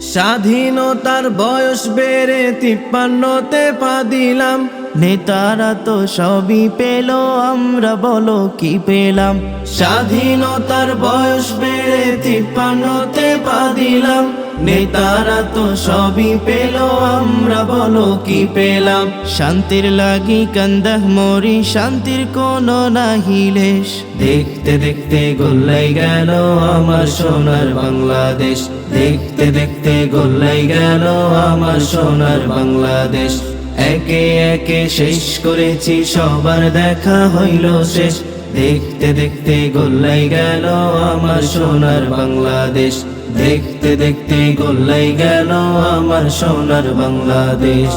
স্বাধীনতার বয়স বেড়ে তিপ্পান্নতে পা দিলাম। নেতারা তো সবই পেল, আমরা বলো কি পেলাম? স্বাধীনতার বয়স বেড়ে তিপ্পান্নতে পা দিলাম। নেতারা তো সবই পেল, আমরা বলো কি পেলাম? শান্তির লাগি কান্দাহ মরি, শান্তির কোনো নাহিলেশ দেখতে দেখতে গোল্লাই গেল আমার সোনার বাংলাদেশ। দেখতে দেখতে গোল্লাই গেল আমার সোনার বাংলাদেশ। একে একে শেষ করেছি, সবার দেখা হইল শেষ। দেখতে দেখতে গোল্লাই গেল আমার সোনার বাংলাদেশ। দেখতে দেখতে গোল্লাই গেল আমার সোনার বাংলাদেশ।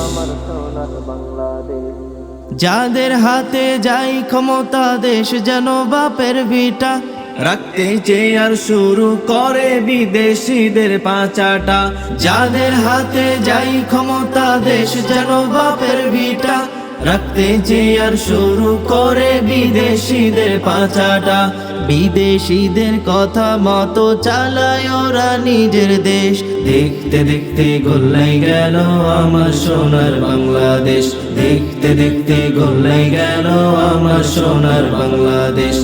যাদের হাতে যাই ক্ষমতা, দেশ যেন বাপের ভিটা। রাখতে চেয়ে আর শুরু করে বিদেশিদের পাচাটা। যাদের হাতে যাই ক্ষমতা, দেশ যেন বাপের ভিটা। রাখতে চেয়ে আর শুরু করে বিদেশিদের পাচাটা। বিদেশিদের কথা মতো চালায় ওরা নিজের দেশ। দেখতে দেখতে গোল্লাই গেল আমার সোনার বাংলাদেশ। দেখতে দেখতে গোল্লাই গেল আমার সোনার বাংলাদেশ।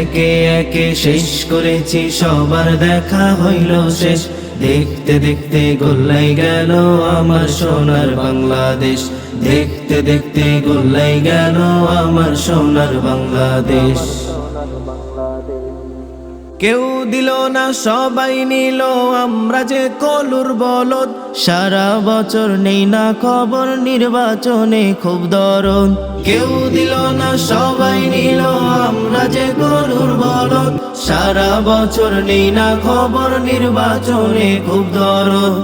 একে একে শেষ করেছি, সবার দেখা হইল শেষ। দেখতে দেখতে গোল্লাই গেল আমার সোনার বাংলাদেশ। দেখতে দেখতে গোল্লাই গেল আমার সোনার বাংলাদেশ। কেউ দিল না, সবাই নিল, আমরা যে কলুর বলদ। সারা বছর নেই না খবর, নির্বাচনে খুব দরদ কেউ দিল না, সবাই নিল, আমরা যে কলুর সারা বছর নেই না খবর নির্বাচনে খুব দরদ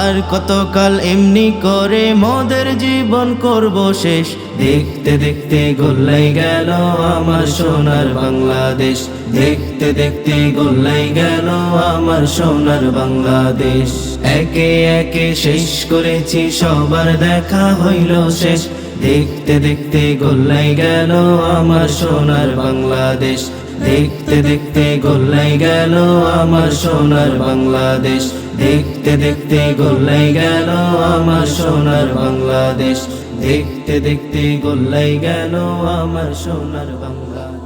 আর কতকাল এমনি করে মোদের জীবন করব শেষ। দেখতে দেখতে গোল্লাই গেল আমার সোনার বাংলাদেশ। দেখতে দেখতে গোল্লাই গেল আমার সোনার বাংলাদেশ। একে একে শেষ করেছি, সবার দেখা হইল শেষ। দেখতে দেখতে গোল্লাই গেল আমার সোনার বাংলাদেশ। দেখতে দেখতে গোল্লাই গেল আমার সোনার বাংলাদেশ। দেখতে দেখতে গোল্লাই গেল আমার সোনার বাংলাদেশ। দেখতে দেখতে গোল্লাই গেল আমার সোনার বাংলাদেশ।